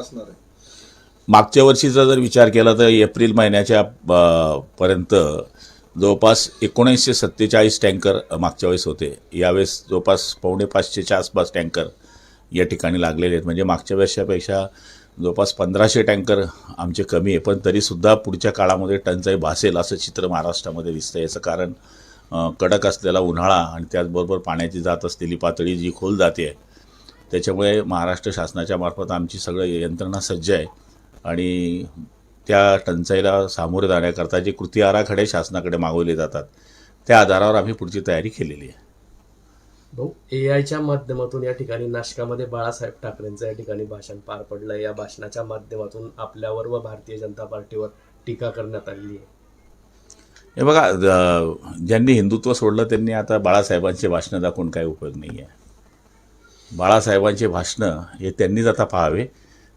असणार आहे. मागच्या वर्षीचा जर विचार केला तर एप्रिल महिन्याच्या पर्यंत जवळपास एकोणीसशे सत्तेचाळीस टँकर मागच्या वेळेस होते. यावेळेस जवळपास पावणे पाचशेच्या आसपास टँकर या ठिकाणी लागलेले आहेत. म्हणजे मागच्या वर्षापेक्षा जवळपास पंधराशे टँकर आमचे कमी आहे. पण तरीसुद्धा पुढच्या काळामध्ये टंचाई भासेल असं चित्र महाराष्ट्रामध्ये दिसतं याचं कारण कडक असलेला उन्हाळा आणि त्याचबरोबर पाण्याची जात असलेली पातळी जी खोल जाते आहे त्याच्यामुळे महाराष्ट्र शासनाच्या मार्फत आमची सगळं यंत्रणा सज्ज आहे. आणि त्या टंचाईला सामोरे जाण्याकरता जे कृती आराखडे शासनाकडे मागवले जातात त्या आधारावर आम्ही पुढची तयारी केलेली आहे. भाऊ ए आयच्या माध्यमातून या ठिकाणी नाशकामध्ये बाळासाहेब ठाकरेंचं या ठिकाणी भाषण पार पडलं. या भाषणाच्या माध्यमातून आपल्यावर व भारतीय जनता पार्टीवर टीका करण्यात आलेली आहे. हे बघा ज्यांनी हिंदुत्व सोडलं त्यांनी आता बाळासाहेबांचे भाषणं दाखवून काही उपयोग नाही आहे बाळासाहेबांचे भाषणं हे त्यांनीच आता पाहावे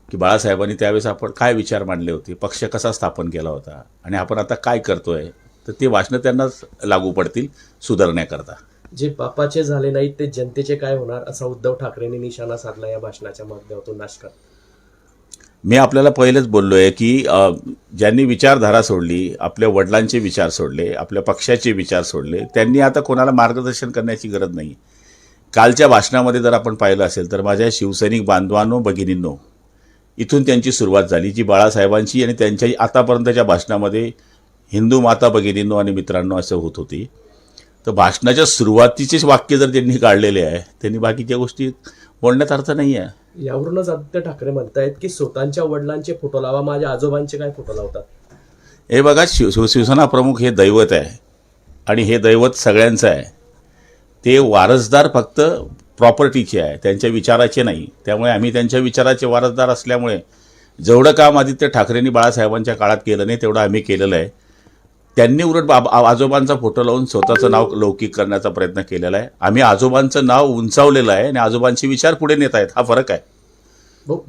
की बाळासाहेबांनी त्यावेळेस आपण काय विचार मांडले होते पक्ष कसा स्थापन केला होता आणि आपण आता काय करतोय तर ते भाषणं त्यांनाच लागू पडतील सुधारण्याकरता. जे बापाचे झाले नाहीत ते जनतेचे काय होणार असा उद्धव ठाकरेंनी निशाणा साधला या भाषणाच्या माध्यमातून नाशकात. मी आपल्याला पहिलेच बोललो आहे की ज्यांनी विचारधारा सोडली आपल्या वडिलांचे विचार सोडले आपल्या पक्षाचे विचार सोडले त्यांनी आता कोणाला मार्गदर्शन करण्याची गरज नाही. कालच्या भाषणामध्ये जर आपण पाहिलं असेल तर माझ्या शिवसैनिक बांधवांनो भगिनींनो इथून त्यांची सुरुवात झाली जी बाळासाहेबांची आणि त्यांच्या आतापर्यंतच्या भाषणामध्ये हिंदू माता भगिनींनो आणि मित्रांनो असं होत होती. तर भाषणाच्या सुरुवातीचेच वाक्य जर त्यांनी काढलेले आहे त्यांनी बाकीच्या गोष्टी बोलण्यात अर्थ नाही आहे. यावरूनच आदित्य ठाकरे म्हणतायत की स्वतःच्या वडिलांचे फोटो लावा माझ्या आजोबांचे काय फोटो लावतात? हे बघा शिव शिव- शिवसेना प्रमुख हे दैवत आहे आणि हे दैवत सगळ्यांचं आहे. ते वारसदार फक्त प्रॉपर्टीचे आहे त्यांच्या विचाराचे नाही. त्यामुळे आम्ही त्यांच्या विचाराचे वारसदार असल्यामुळे जेवढं काम आदित्य ठाकरेंनी बाळासाहेबांच्या काळात केलं नाही तेवढं आम्ही केलेलं आहे. त्यांनी उलट बाब आजोबांचा फोटो लावून स्वतःचं नाव लौकिक करण्याचा प्रयत्न केलेला आहे. आम्ही आजोबांचं नाव उंचावलेलं आहे आणि आजोबांचे विचार पुढे नेत आहेत. हा फरक आहे.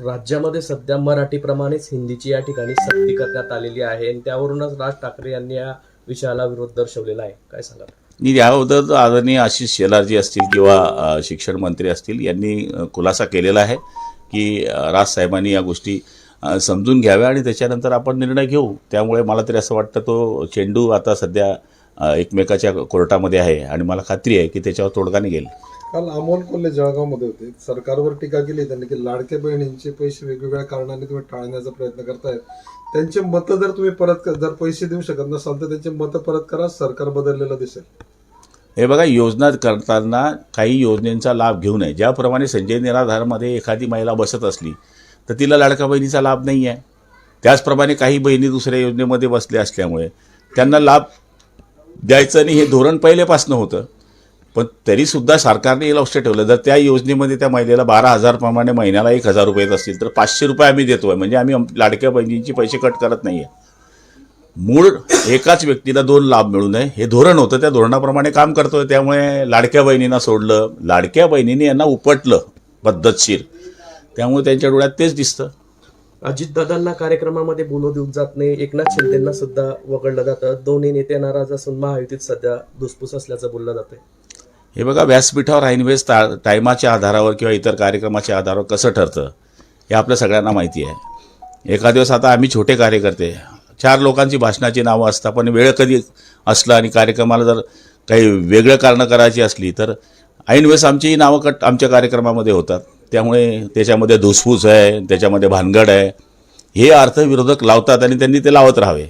राज्यामध्ये सध्या मराठीप्रमाणेच हिंदीची या ठिकाणी सक्ती करण्यात आलेली आहे आणि त्यावरूनच राज ठाकरे यांनी या विषयाला विरोध दर्शवलेला आहे. काय सांगा आणि अगोदर आदरणीय आशिष शेलारजी असतील किंवा शिक्षण मंत्री असतील यांनी खुलासा केलेला आहे की राजसाहेबांनी या गोष्टी समजून घ्याव्या आणि त्याच्यानंतर आपण निर्णय घेऊ. त्यामुळे मला तरी असं वाटतं तो चेंडू आता सध्या एकमेकाच्या कोर्टामध्ये आहे आणि मला खात्री आहे की त्याच्यावर तोडगा निघेल. काल अमोल कोल्हे जळगावमध्ये होते. सरकारवर टीका केली त्यांनी की लाडक्या बहिणींचे पैसे वेगवेगळ्या कारणाने तुम्ही टाळण्याचा प्रयत्न करतायत. त्यांचे मतं जर तुम्ही परत जर पैसे देऊ शकत नसाल तर त्यांचे मतं परत करा सरकार बदललेलं दिसेल. हे बघा योजना करताना काही योजनेचा लाभ घेऊ नये. ज्याप्रमाणे संजय निराधारमध्ये एखादी महिला बसत असली तर तिला लाडका बहिणीचा लाभ नाही आहे त्याचप्रमाणे काही बहिणी दुसऱ्या योजनेमध्ये बसल्या असल्यामुळे त्यांना लाभ द्यायचं नाही हे धोरण पहिल्यापासून होतं. पण तरीसुद्धा सरकारने हे लक्ष ठेवलं. जर त्या योजनेमध्ये त्या महिलेला बारा हजारप्रमाणे महिन्याला एक हजार रुपये येत असतील तर पाचशे रुपये आम्ही देतो आहे म्हणजे आम्ही लाडक्या बहिणींची पैसे कट करत नाही आहे मूळ एकाच व्यक्तीला दोन लाभ मिळू नये. हे धोरण होतं. त्या धोरणाप्रमाणे काम करतोय. त्यामुळे लाडक्या बहिणींना सोडलं. लाडक्या बहिणीने यांना उपटलं पद्धतशीर त्यामुळे त्यांच्या डोळ्यात तेच दिसतं. अजितदादांना कार्यक्रमामध्ये बोलू देऊ जात नाही. एकनाथ शिंदेना सुद्धा वगळलं जातं. दोन्ही नेते नाराज असून महायुतीत सध्या धुसफूस असल्याचं बोललं जातंय. हे बघा व्यासपीठावर ऐनवेळेस ता टायमाच्या आधारावर किंवा इतर कार्यक्रमाच्या आधारावर कसं ठरतं हे आपल्या सगळ्यांना माहिती आहे. एका दिवस आता आम्ही छोटे कार्यकर्ते चार लोकांची भाषणाची नावं असतात पण वेळ कधी असलं आणि कार्यक्रमाला जर काही वेगळं कारणं करायची असली तर ऐनवेळेस आमचीही नावं कट आमच्या कार्यक्रमामध्ये होतात. त्यामुळे त्याच्यामध्ये धुसफूस आहे त्याच्यामध्ये भानगड आहे. हे अर्थ विरोधक लावतात आणि त्यांनी ते लावत राहावे.